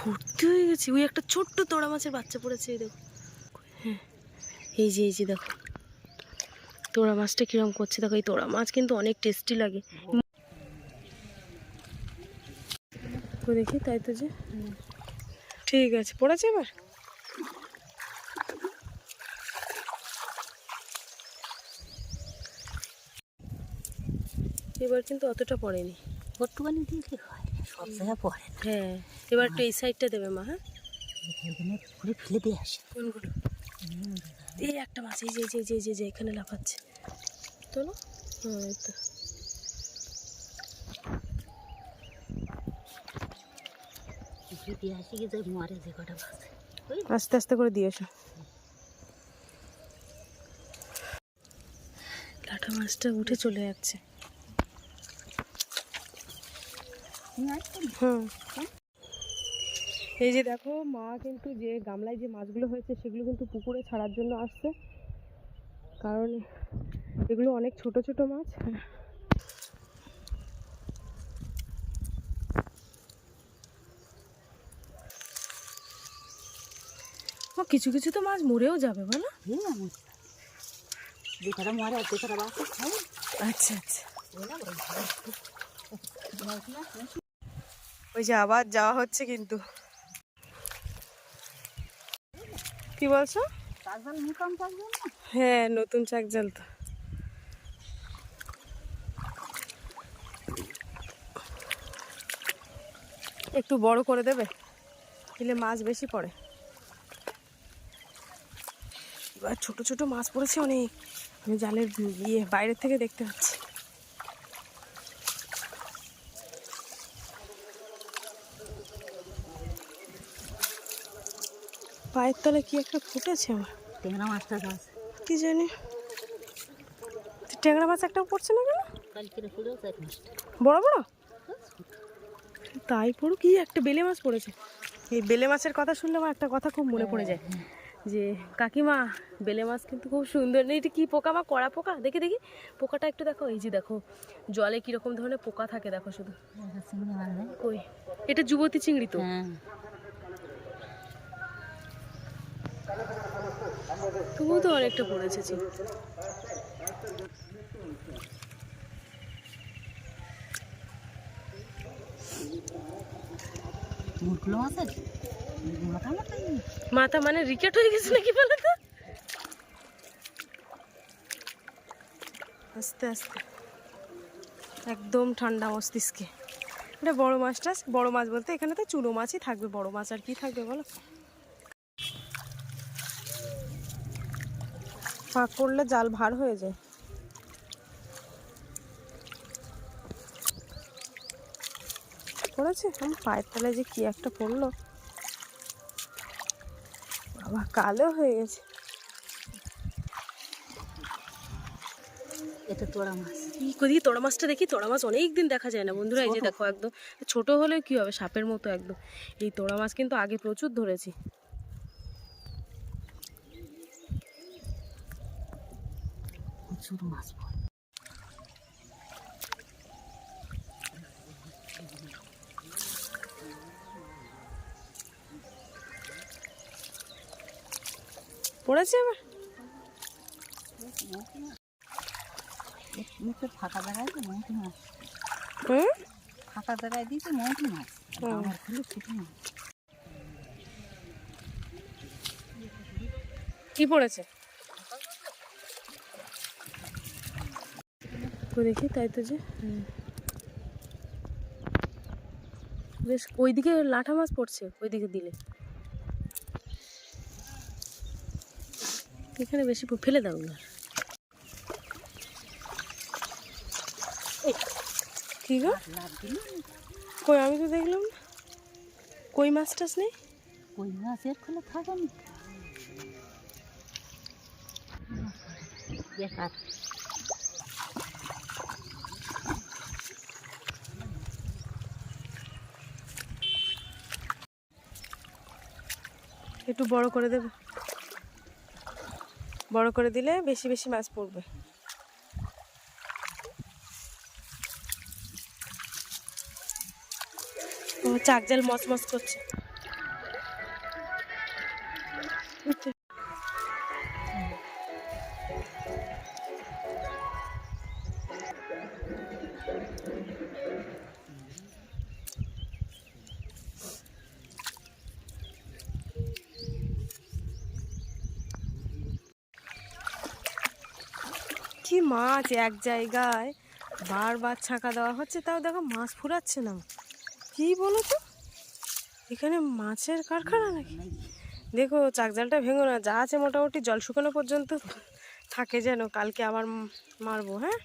ভর্তি হয়ে গেছি। ওই একটা ছোট্ট তোড়া মাছের বাচ্চা পড়েছে, এই দেখো। হ্যাঁ এই যে এই যে, দেখো। তোড়া মাছটা কিরম করছে? দেখো, এই তোড়া মাছ কিন্তু অনেক টেস্টি লাগে। দেখি, তাই তো যে। ঠিক আছে, পড়েছে এবার? এবার কিন্তু অতটা পড়েনি। বর্তমানে দিয়ে কি হয়? জায়গায় পড়ে না। হ্যাঁ এবার একটু এই সাইডটা দেবে মা হ্যাঁ? ঘুরে ফেলে দিয়ে আসে। কোনগুলো? এই একটা মাছ এই যে যে, যে যে, যে এখানে লাফাচ্ছে। তোলো হ্যাঁ এই তো। দিয়ে আসি যে মরে যে কটা বাসে আস্তে আস্তে করে দিয়ে এসো। লাটা মাছটা উঠে চলে যাচ্ছে হুম এই যে দেখো, মা কিন্তু যে গামলায় যে মাছগুলো হয়েছে, সেগুলো কিন্তু পুকুরে ছাড়ার জন্য আসছে। কারণ এগুলো অনেক ছোট ছোট মাছ। কিছু কিছু তো মাছ মরেও যাবে, বলো। মরে আর আচ্ছা আচ্ছা। ওই যে আবার যাওয়া হচ্ছে কিন্তু। কি বলছো? হ্যাঁ নতুন চাক জাল তো। একটু বড় করে দেবে, দিলে মাছ বেশি পড়ে। এবার ছোট ছোট মাছ পড়েছে অনেক। আমি জালের ইয়ে বাইরের থেকে দেখতে পাচ্ছি। পায়ের তলে কি একটা ফুটেছে আমার? ট্যাংরা মাছটা আছে কি জানি। ট্যাংরা মাছ একটা পড়ছে না কেন? বড় বড়? তাই পড়ো কি একটা বেলে মাছ পড়েছে। এই বেলে মাছের কথা শুনলে আমার একটা কথা খুব মনে পড়ে যায়। যে কাকিমা বেলে মাছ কিন্তু খুব সুন্দর। না এটা কি পোকা বা কড়া পোকা? দেখি দেখি। পোকাটা একটু দেখো এই যে দেখো জলে কীরকম ধরনের পোকা থাকে দেখো শুধু। নেই ওই এটা যুবতী চিংড়ি তো? তবুও তো অনেকটা পড়েছে মাথা মানে রিকেট হয়ে গেছে নাকি বলো তো? আস্তে আস্তে। একদম ঠান্ডা মস্তিষ্কে। এটা বড় মাছটা বড় মাছ বলতে এখানে তো চুনো মাছই থাকবে বড় মাছ আর কি থাকবে বলো? ফাঁক করলে জাল ভার হয়ে যায়। পড়েছে? আমার পায়ের তলায় যে কি একটা পড়ল। বাবা কালো হয়ে গেছে। এটা তোরা মাছ। কি করি? তোড়া মাছটা দেখি? তোড়া মাছ অনেক দিন দেখা যায় না বন্ধুরা। এই যে দেখো একদম। ছোট হলে কি হবে? সাপের মতো একদম। এই তোড়া মাছ কিন্তু আগে প্রচুর ধরেছি। প্রচুর মাছ পড়ে পড়েছে এবার? মুখে ফাঁকা জায়গায় তো মৌটি মাছ। ফাঁকা জায়গায় দিয়েছে মৌটি মাছ। হুম। আমার খুলে ছোটো মাছ। কি পড়েছে? তো দেখি তাই তো যে। বেশ ওইদিকে লাঠা মাছ পড়ছে ওইদিকে দিলে। এখানে বেশি ফেলে দাও না কি লাভ কই আমি তো দেখলাম না কই মাছ টাছ নেই। কই মাছের খোলা থাকে না একটু বড় করে দেবে। বড় করে দিলে বেশি বেশি মাছ পড়বে। চাক জাল মচ মচ করছে। মাছ এক জায়গায় বারবার ছাঁকা দেওয়া হচ্ছে, তাও দেখো মাছ ফুরাচ্ছে না। কি বলো তো এখানে মাছের কারখানা নাকি? দেখো, চাকজালটা ভেঙো না, যা আছে মোটামুটি জল শুকানো পর্যন্ত থাকে যেন, কালকে আবার মারবো হ্যাঁ?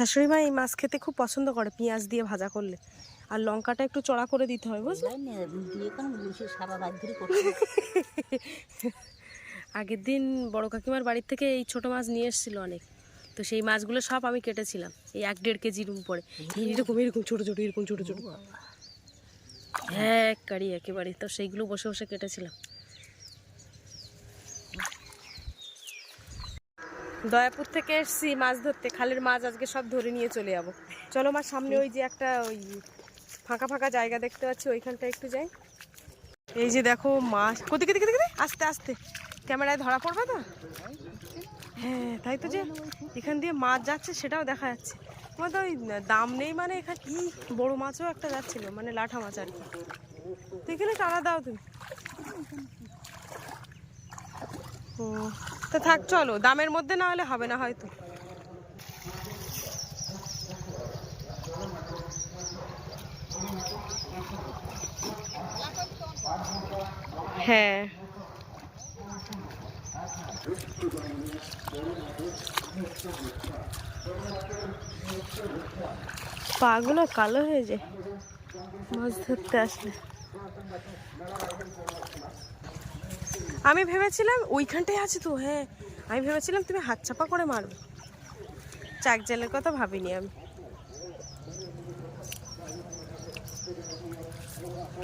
শাশুড়ি মা এই মাছ খেতে খুব পছন্দ করে পেঁয়াজ দিয়ে ভাজা করলে। আর লঙ্কাটা একটু চড়া করে দিতে হয় বুঝলে? বুঝলেন আগের দিন বড় কাকিমার বাড়ির থেকে এই ছোট মাছ নিয়ে এসেছিল অনেক। তো সেই মাছগুলো সব আমি কেটেছিলাম এই এক দেড় কেজির উপরে। এরকম এরকম ছোটো ছোটো এরকম ছোটো ছোটো। হ্যাঁ এক কারি একেবারে। তো সেইগুলো বসে বসে কেটেছিলাম। দয়াপুর থেকে এসছি, মাছ ধরতে। খালের মাছ আজকে সব ধরে নিয়ে চলে যাব। চলো আমার সামনে ওই যে একটা ওই ফাঁকা ফাঁকা জায়গা দেখতে পাচ্ছি, ওইখানটা একটু যাই। এই যে দেখো মাছ। কোদিকে দিকে দিকে আস্তে আস্তে। ক্যামেরায় ধরা পড়বে তো? হ্যাঁ তাই তো যে এখান দিয়ে মাছ যাচ্ছে, সেটাও দেখা যাচ্ছে। তো ওই দাম নেই মানে এখানে কি বড় মাছও একটা যাচ্ছিল মানে লাঠা মাছ আর কি। তো এখানে টানা দাও তুমি। ও তো থাক, চলো। দামের মধ্যে না হলে হবে না হয়তো। হ্যাঁ। পাগুলো কালো হয়ে যায়। মাছ ধরতে আসলে। আমি ভেবেছিলাম ওইখানটায় আছে তো হ্যাঁ। আমি ভেবেছিলাম তুমি হাত চাপা করে মারবে চাক জালের কথা ভাবিনি আমি।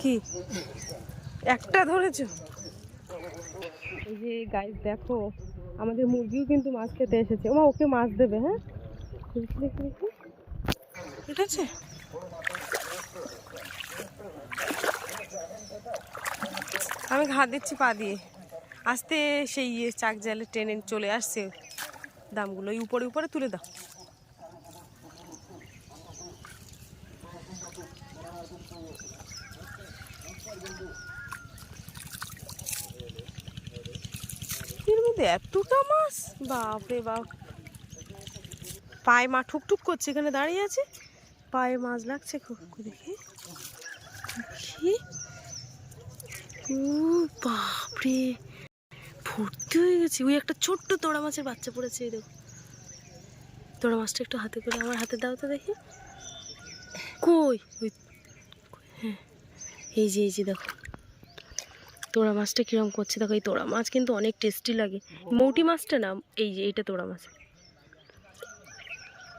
কি? একটা ধরেছ? এই যে গাইস দেখো আমাদের মুরগিও কিন্তু মাছ খেতে এসেছে। ওমা ওকে মাছ দেবে হ্যাঁ? ঠিক আছে আমি ঘা দিচ্ছি, পা দিয়ে। আস্তে সেই ইয়ে চাক জালে টেনে চলে আসছে। দামগুলো ওই উপরে উপরে তুলে দাও। এতটা মাছ? বাপরে বাপ। পায়ে মা ঠুকঠুক করছে, এখানে দাঁড়িয়ে আছে। পায়ে মাছ লাগছে খুব দেখি। দেখি ও বাপরে, ভর্তি হয়ে গেছে। ওই একটা ছোট্ট তোড়া মাছের বাচ্চা পড়েছে, এই দেখো। তোড়া মাছটা একটু হাতে করে আমার হাতে দাও তো দেখি। কই? ওই হ্যাঁ এই যে এই যে, দেখো। তোড়া মাছটা কিরম করছে, দেখো, এই তোড়া মাছ কিন্তু অনেক টেস্টি লাগে। মৌটি মাছটা না, এই যে, এইটা তোড়া মাছ।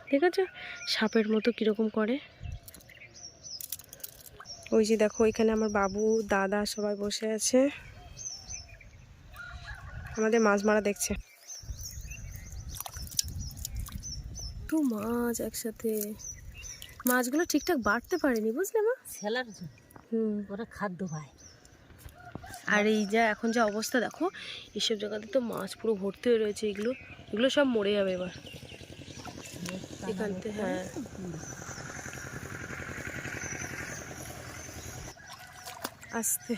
ঠিক আছে সাপের মতো কীরকম করে। ওই যে দেখো এখানে আমার বাবু দাদা সবাই বসে আছে। আমাদের মাছ মারা দেখছে। তো মাছ একসাথে। মাছগুলো ঠিকঠাক বাড়তে পারেনি বুঝলে মা? ছেলার হুম। ওরা খাদ্য পায়। আর এই যা এখন যা অবস্থা দেখো এইসব জায়গাতে তো মাছ পুরো ভর্তি হয়ে রয়েছে এগুলো এগুলো সব মরে যাবে এবার। এখান থেকে হ্যাঁ। আস্তে।